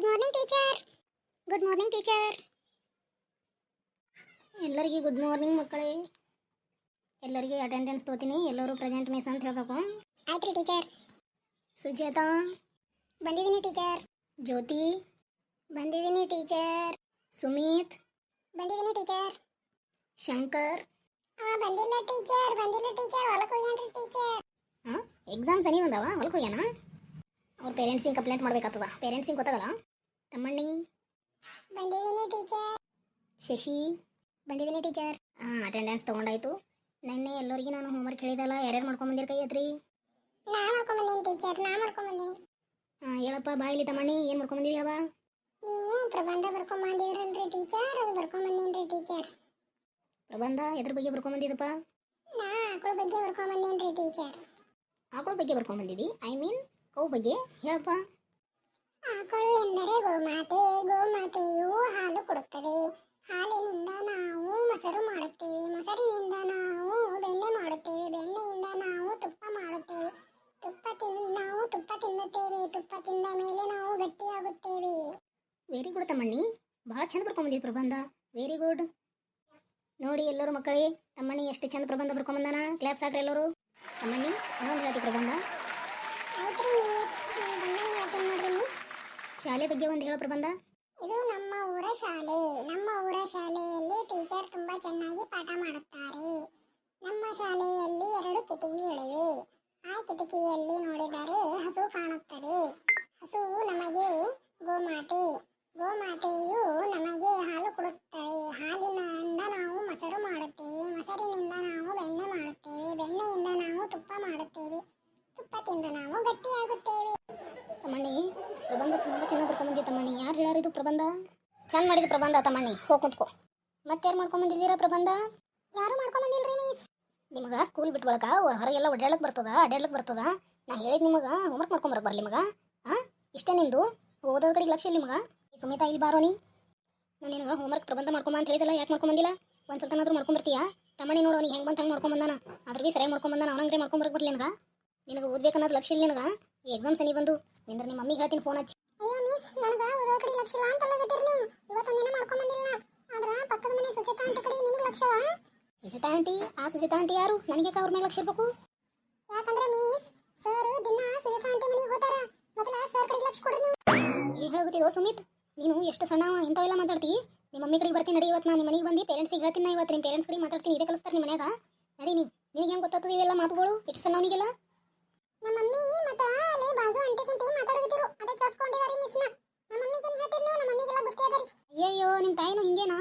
Good morning teacher good morning teacher ಎಲ್ಲರಿಗೆ good morning ಮಕ್ಕಳೇ. ಎಲ್ಲರಿಗೆ ಅಟೆಂಡೆನ್ಸ್ ತೋತೀನಿ. ಎಲ್ಲರೂ ಪ್ರೆಸೆಂಟ್ ಮಿಸ್ ಅಂತ ಹೇಳ್ಬೇಕು. ಆಯ್ತು ರೀ ಟೀಚರ್ ಸುಜಾತಾ. ಬಂದಿದ್ದೀನಿ ಟೀಚರ್ ಜ್ಯೋತಿ. ಬಂದಿದ್ದೀನಿ ಟೀಚರ್ ಸುಮಿತ್. ಬಂದಿದ್ದೀನಿ ಟೀಚರ್ ಶಂಕರ್. ಬಂದಿಲ್ಲ ಟೀಚರ್ ಬಂದಿಲ್ಲ ಟೀಚರ್ ಹೊಲಕ್ಕೆ ಹೋಗ್ಯಾನ್ರಿ ಟೀಚರ್ ಹಾಂ ಎಕ್ಸಾಮ್ ಸನಿ ಬಂದವ? ಹೊಲಕ್ಕೆ ಹೋಗ್ಯಾನ? ಅವ್ರ ಪೇರೆಂಟ್ಸಿಗೆ ಕಂಪ್ಲೇಂಟ್ ಮಾಡ್ಬೇಕಾಗ್ತದ. ಪೇರೆಂಟ್ಸಿಗೆ ಗೊತ್ತಾಗಲ್ಲ? ತಮ್ಮಣ್ಣಿ ಬಂದಿದ್ದೀನಿ ಟೀಚರ್. ಶಶಿ? ಬಂದಿದ್ದೀನಿ ಟೀಚರ್. ಹಾಂ ಅಟೆಂಡೆನ್ಸ್ ತೊಗೊಂಡಾಯ್ತು. ನೆನ್ನೆ ಎಲ್ಲರಿಗೆ ನಾನು ಹೋಮ್ವರ್ಕ್ ಹೇಳಿದಲ್ಲ ಯಾರ್ಯಾರು ಮಾಡ್ಕೊಂಬಂದಿರ ಕೈ ನಾ ಮಾಡ್ಕೊಂಬಂದೀನಿ ಟೀಚರ್ ನಾ ಮಾಡ್ಕೊಂಬಂದೀನಿ. ಹಾಂ ಹೇಳಪ್ಪ ಬಾಯಿಲಿ ತಮ್ಮಣ್ಣಿ ಏನು ಮಾಡ್ಕೊಂಬಂದಿದ್ಯವ ನೀವು ಪ್ರಬಂಧ ಬರ್ಕೊಂಬಂದಿದ್ರಲ್ರಿ ಟೀಚರ್ ಅದು ಬರ್ಕೊಂಬಂದೀನಿ ಟೀಚರ್. ಪ್ರಬಂಧ ಎದ್ರ ಬಗ್ಗೆ ಬರ್ಕೊಂಬಂದಿದ್ದಪ್ಪ ನಾ ಆಕಳ ಬಗ್ಗೆ ಬರ್ಕೊಂಬಂದೀನಿ ಟೀಚರ್. ಆಕಳ ಬಗ್ಗೆ ಬರ್ಕೊಂಬಂದಿದ್ದಿ ಐ ಮೀನ್ ಕೌ ಬಗ್ಗೆ? ಹೇಳಪ್ಪ. ಆಕಳು ಎಂದರೆ ಗೋಮಾತೆ ಗೋಮಾತೆಯು ಹಾಲು ಕೊಡುತ್ತದೆ. ಹಾಲಿನಿಂದ ನಾವು ಮೊಸರು ಮಾಡುತ್ತೇವೆ. ಮೊಸರಿನಿಂದ ನಾವು ಬೆಣ್ಣೆ ಮಾಡುತ್ತೇವೆ. ಬೆಣ್ಣೆಯಿಂದ ನಾವು ತುಪ್ಪ ಮಾಡುತ್ತೇವೆ. ತುಪ್ಪ ತಿನ್ ನಾವು ತುಪ್ಪ ತಿನ್ನುತ್ತೇವೆ. ತುಪ್ಪ ತಿಂದ ಮೇಲೆ ನಾವು ಗಟ್ಟಿಯಾಗುತ್ತೇವೆ. Very good Tammanni. ಭಾಳ ಚಂದ ಬರ್ಕೊಂಬಂದಿದ್ದು ಪ್ರಬಂಧ. ವೆರಿ ಗುಡ್ ನೋಡಿ ಎಲ್ಲರೂ ಮಕ್ಕಳೇ ತಮ್ಮಣ್ಣಿ ಎಷ್ಟು ಚಂದ ಪ್ರಬಂಧ ಬರ್ಕೊಂಬಂದಾನ. ಕ್ಲಾಪ್ಸ್ ಹಾಕ್ರಿ ಎಲ್ಲರೂ. ತಮ್ಮಣ್ಣಿ ಇನ್ನೊಂದು ಹೇಳ್ತಿ ಪ್ರಬಂಧ. ಶಾಲೆ ಬಗ್ಗೆ ಒಂದು ಹೇಳೋ ಪ್ರಬಂಧ? ಇದು ನಮ್ಮ ಊರ ಶಾಲೆ. ನಮ್ಮ ಊರ ಶಾಲೆಯಲ್ಲಿ ಟೀಚರ್ ತುಂಬಾ ಚೆನ್ನಾಗಿ ಪಾಠ ಮಾಡುತ್ತಾರೆ. ನಮ್ಮ ಶಾಲೆಯಲ್ಲಿ ಎರಡು ಕಿಟಕಿಗಳಿವೆ. ಆ ಕಿಟಕಿಯಲ್ಲಿ ನೋಡಿದರೆ ಹಸು ಕಾಣುತ್ತದೆ. ಹಸು ನಮಗೆ ಗೋಮಾತೆ. ಗೋಮಾತೆಯು ನಮಗೆ ಹಾಲು ಕೊಡುತ್ತದೆ. ಹಾಲಿನಿಂದ ನಾವು ಮೊಸರು ಮಾಡುತ್ತೇವೆ. ಮೊಸರಿನಿಂದ ನಾವು ಬೆಣ್ಣೆ ಮಾಡುತ್ತೇವೆ. ಬೆಣ್ಣೆಯಿಂದ ನಾವು ತುಪ್ಪ ಮಾಡುತ್ತೇವೆ. ತುಪ್ಪ ತಿಂದು ನಾವು ಪ್ರಬಂಧ ತುಂಬ ಚೆನ್ನಾಗಿ ಬರ್ಕೊಂಬಂದಿ ತಮ್ಮಣ್ಣಿ. ಯಾರು ಹೇಳಾರಿದು ಪ್ರಬಂಧ? ಚಂದ ಮಾಡಿದ ಪ್ರಬಂಧ ತಮ್ಮಣ್ಣಿ. ಹೋಗಿ ಕುಂತ್ಕೋ. ಮತ್ತೆ ಯಾರು ಮಾಡ್ಕೊಂಬಂದಿದ್ದೀರಾ ಪ್ರಬಂಧ? ಯಾರು ಮಾಡ್ಕೊಂಬಂದಿಲ್ರಿ ಮಿಸ್ ನಿಮಗೆ ಸ್ಕೂಲ್ ಬಿಟ್ಟು ಬಳಕ ಹೊರಗೆಲ್ಲ ಓಡಾಡಕ್ಕೆ ಬರ್ತದ ಅಡ್ಡಾಡ್ಲಕ್ಕೆ ಬರ್ತದ. ನಾ ಹೇಳಿದ್ ನಿಮಗೆ ಹೋಮ್ವರ್ಕ್ ಮಾಡ್ಕೊಂಬರಕ್ಕೆ ಬರಲಿ ನಿಮಗೆ ಹಾಂ ಇಷ್ಟೇ ನಿಮ್ಮದು ಓದೋದ್ ಕಡೆಗೆ ಲಕ್ಷ್ಯ ಇಲ್ಲ ನಿಮಗೆ? ಸುಮಿತಾ ಇಲ್ಲಿ ಬಾರೋ ನೀ ನಾನು ನಿನಗೆ ಹೋಮ್ವರ್ಕ್ ಪ್ರಬಂಧ ಮಾಡ್ಕೊಂಬ ಅಂತ ಹೇಳಿದಲ್ಲ, ಯಾಕೆ ಮಾಡ್ಕೊಂಬಂದಿಲ್ಲ? ಒಂದು ಸಲ್ತನಾದ್ರೂ ಮಾಡ್ಕೊಂಬರ್ತೀಯಾ? ತಮ್ಮಣ್ಣಿ ನೋಡೋ, ನೀ ಹೆಂಗೆ ಬಂದು ಹಂಗೆ ಮಾಡ್ಕೊಂಬಂದಾನ. ಅದ್ರ ಬಿ ಸರಿಯಾಗಿ ಮಾಡ್ಕೊಂಬಂದಾನ ಅವನಂಗ್ರೆ ಮಾಡ್ಕೊಂಬರಕ್ಕೆ ಬರಲಿ ನಿನಗೆ. ನಿನಗೆ ಓದ್ಬೇಕನ್ನೋದು ಲಕ್ಷ್ಯ ಇಲ್ಲ ನಿನಗೆ. ಎಕ್ಸಾಮ್ ಸನಿ ಬಂದು. ನಿಂದ್ರ ನಿಮ್ಮ ಮಮ್ಮಿಗೆ ಹೇಳ್ತೀನಿ ಫೋನ್ ಹಚ್ಚಿ. ನನಗೆ ಓದೋ ಕಡೆ ಲಕ್ಷ ಇಲ್ಲ ಅಂತ ಅಲ್ಲಗತ್ತೀರಿ ನೀವು. ಇವತ್ತೊಂದಿನ ಮಾಡ್ಕೊಂಡ್ ಬಂದಿಲ್ಲ ಆದ್ರ ಪಕ್ಕದ ಮನೆ ಸುಚಿತಾ ಆಂಟಿ ಕಡೆ ನಿಮ್ಗೆ ಲಕ್ಷ್ಯವ ಸುಚಿತಾ ಆಂಟಿ, ಆ ಸುಚಿತಾ ಆಂಟಿ ಯಾರು? ನನಗೆ ಅವ್ರ ಮೇಲೆ ಲಕ್ಷ ಇರ್ಬೇಕು? ಯಾಕಂದ್ರೆ ಮಿಸ್ ಸರ್ ದಿನ ಸುಚಿತಾ ಆಂಟಿ ಮನೆಗೆ ಹೋತಾರ ಮೊದಲ ಸರ್ ಕಡೆ ಲಕ್ಷ ಕೊಡ್ರಿ ನೀವು. ಈಗ ಹೇಳೋಗುತ್ತಿದ್ದೋ ಸುಮಿತ್? ನೀನು ಎಷ್ಟು ಸಣ್ಣ ಇಂಥವೆಲ್ಲ ಮಾತಾಡ್ತಿ? ನಿಮ್ಮ ಮಮ್ಮಿ ಕಡೆಗೆ ಬರ್ತೀನಿ ನಡಿ ಇವತ್ತು ನಾನು ನಿಮ್ಮ ಮನೆಗೆ ಬಂದು ಪೇರೆಂಟ್ಸಿಗೆ ಹೇಳ್ತೀನಿ ನಾ ಇವತ್ತು ನಿಮ್ಮ ಪೇರೆಂಟ್ಸ್ ಕಡೆ ಮಾತಾಡ್ತೀನಿ, ಇದೇ ಕಲಿಸ್ತಾರೆ ನಿಮ್ಮ ಮನ್ಯಾಗ. ನಡಿ ನೀ, ನಿನಗೆ ಹೆಂಗೆ ಗೊತ್ತಾಗ್ತದೆ ಇವೆಲ್ಲ ಮಾತುಗಳು ಎಷ್ಟು ಸಣ್ಣವನಿಗೆಲ್ಲ? ನಮ್ಮ ಮಮ್ಮಿ ಮತ್ತ ಅಲ್ಲಿ ಬಾಜು ಆಂಟಿ ಕುಂತಿ ಮಾತಾಡಕತ್ತಿರು ಅದೇ ಕೇಳಿಸ್ಕೊಂಡಿದಾರೆ ಮಿಸ್ನ ನಮ್ಮ ಮಮ್ಮಿಗೆ ಏನು ಹೇಳ್ತೀರಿ ನೀವು ನಮ್ಮ ಮಮ್ಮಿಗೆಲ್ಲ ಗೊತ್ತೇ ಅದರಿ ಅಯ್ಯಯ್ಯೋ ನಿಮ್ಮ ತಾಯಿನೂ ಹಿಂಗೇನಾ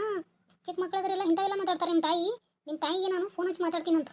ಚಿಕ್ಕ ಮಕ್ಕಳದ್ರೆಲ್ಲ ಇಂಥವೆಲ್ಲ ಮಾತಾಡ್ತಾರೆ ನಿಮ್ಮ ತಾಯಿ. ನಿಮ್ಮ ತಾಯಿಗೆ ನಾನು ಫೋನ್ ಹಚ್ಚಿ ಮಾತಾಡ್ತೀನಂತ